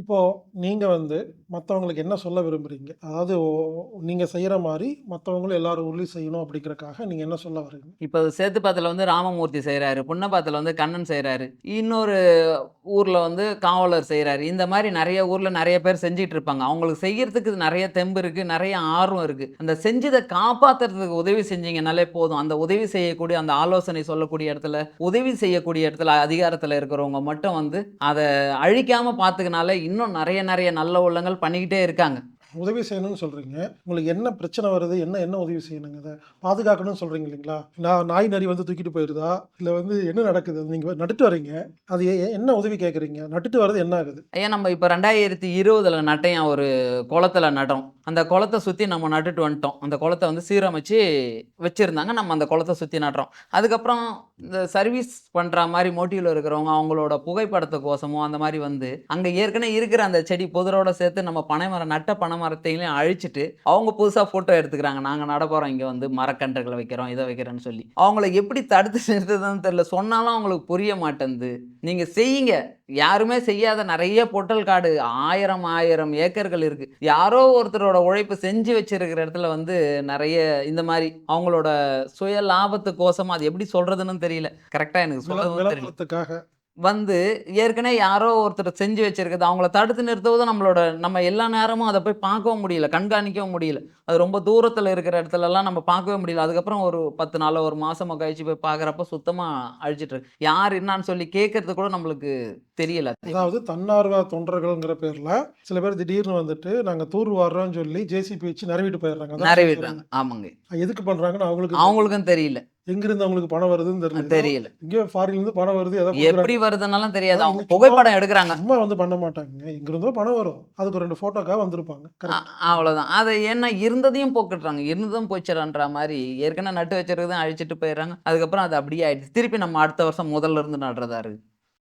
இப்போது நீங்கள் வந்து மற்றவங்களுக்கு என்ன சொல்ல விரும்புறீங்க? அதாவது நீங்கள் செய்கிற மாதிரி மற்றவங்களும் மத்தவங்களும் எல்லார் செய்யணும் அப்படிங்கிறக்காக நீங்கள் என்ன சொல்ல வரீங்க இப்போ சேத்துப்பாத்தில் வந்து ராமமூர்த்தி செய்கிறாரு புன்னப்பாத்தில் வந்து கண்ணன் செய்கிறாரு இன்னொரு ஊரில் வந்து காவலர் செய்கிறாரு இந்த மாதிரி நிறைய ஊரில் நிறைய பேர் செஞ்சிட்டு இருப்பாங்க. அவங்களுக்கு செய்கிறதுக்கு நிறைய தெம்பு இருக்குது நிறைய ஆர்வம் இருக்குது அந்த செஞ்சதை காப்பாத்துறதுக்கு உதவி செஞ்சீங்கனாலே போதும். அந்த உதவி செய்யக்கூடிய அந்த ஆலோசனை சொல்லக்கூடிய இடத்துல, உதவி செய்யக்கூடிய இடத்துல அதிகாரத்தில் இருக்கிறவங்க மட்டும் வந்து அதை அழிக்காமல் பாத்துக்கினாலே இன்னும் நிறைய நிறைய நல்ல உள்ளங்கள் பண்ணிக்கிட்டே இருக்காங்க. உதவி செய்யணும்னு சொல்கிறீங்க உங்களுக்கு என்ன பிரச்சனை வருது? என்ன என்ன உதவி செய்யணுங்க அதை பாதுகாக்கணும்னு சொல்கிறீங்க இல்லைங்களா? நான் நாய் நரி வந்து தூக்கிட்டு போயிருதா? இல்லை வந்து என்ன நடக்குது? நீங்கள் நட்டுட்டு வர்றீங்க. அது என்ன உதவி கேட்குறீங்க? நட்டுட்டு வர்றது என்ன ஆகுது? ஐயா நம்ம இப்போ ரெண்டாயிரத்தி இருபதில் நட்டேன் ஒரு குளத்துல நட்டோம். அந்த குளத்தை சுற்றி நம்ம நட்டுட்டு வந்துட்டோம். அந்த குளத்த வந்து சீரமைச்சு வச்சிருந்தாங்க. நம்ம அந்த குளத்தை சுற்றி நடுறோம். அதுக்கப்புறம் இந்த சர்வீஸ் பண்ணுற மாதிரி மோட்டியில் இருக்கிறவங்க அவங்களோட புகைப்படத்துக்கோசமோ அந்த மாதிரி வந்து, அங்கே ஏற்கனவே இருக்கிற அந்த செடி புதரோட சேர்த்து நம்ம பனைமரம் நட்ட பனைமரம் மரத்தையும் அழிச்சிட்டு, அவங்க புதுசா ஃபோட்டோ எடுத்துக்கிறாங்க. நாங்க நட போறோம் இங்க வந்து மரக்கன்றுகள வைக்கிறோம், இத வைக்கிறோம்னு சொல்லி. அவங்கள எப்படி தடுத்து நிறுத்துறதுன்னு தெரியல. சொன்னாலும் அவங்களுக்கு புரிய மாட்டேன்து. நீங்க செய்யுங்க. யாருமே செய்யாத நெறைய பொட்டல் காடு 1000 1000 ஏக்கர்கள் இருக்கு. யாரோ ஒருத்தரோட உழைப்பு செஞ்சு வச்சிருக்கிற இடத்துல வந்து நெறைய இந்த மாரி அவங்களோட சுய லாபத்துக்கோசமா அது எப்படி சொல்றதுன்னு தெரியல. கரெக்ட்டா எனக்கு சொல்லவும் தெரியல. வந்து ஏற்கனவே யாரோ ஒருத்தர் செஞ்சு வச்சிருக்கிறது அவங்கள தடுத்து நிறுத்துவது நம்மளோட நம்ம எல்லா நேரமும் அத போய் பார்க்கவும் முடியல. கண்காணிக்கவும் முடியல. அது ரொம்ப தூரத்துல இருக்கிற இடத்துலலாம் நம்ம பார்க்கவே முடியல. அதுக்கப்புறம் ஒரு 10 நாளோ, ஒரு மாசமோ கழிச்சு போய் பார்க்குறப்ப சுத்தமா அழிச்சிட்டு இருக்கு. யார் என்னான்னு சொல்லி கேட்கறது கூட நம்மளுக்கு தெரியல. அதாவது தன்னார்வ தொண்டர்கள்ங்கிற பேர்ல சில பேர் திடீர்னு வந்துட்டு நாங்க தூர் வார்றோம்னு சொல்லி ஜேசிபி வச்சு நெரவிட்டு போயிடுறாங்க. சொல்றீங்க. ஆமாங்க. எதுக்கு பண்றாங்கன்னு அவங்களுக்கு அவங்களுக்கும் தெரியல. எங்கிருந்து அவங்களுக்கு பணம் வருதுன்னு தெரியல. தெரியல. எங்கேயோ ஃபாரின்ல இருந்து பணம் வருது ஏதோ எப்படி. வருதுன்னாலும் தெரியாது. அவங்க இங்க புகைப்படம் எடுக்குறாங்க. சும்மா வந்து பண்ண மாட்டாங்கங்க. எங்கிருந்தோ பணம் வரும். அதுக்கு 2 ஃபோட்டோக்காக வந்திருப்பாங்க. அவ்வளோதான். அத ஏன்னா இருந்ததையும் போக்கிடுறாங்க. இருந்ததும் போச்சுடான்ற மாரி ஏற்கனவே நட்டு வச்சிருக்கதையும் அழிச்சிட்டு போயிடுறாங்க. அதுக்கப்புறம் அது அப்படியே ஆயிடுச்சு. திருப்பி நம்ம அடுத்த வருஷம் முதல்ல இருந்து நடுறதா இருக்கு.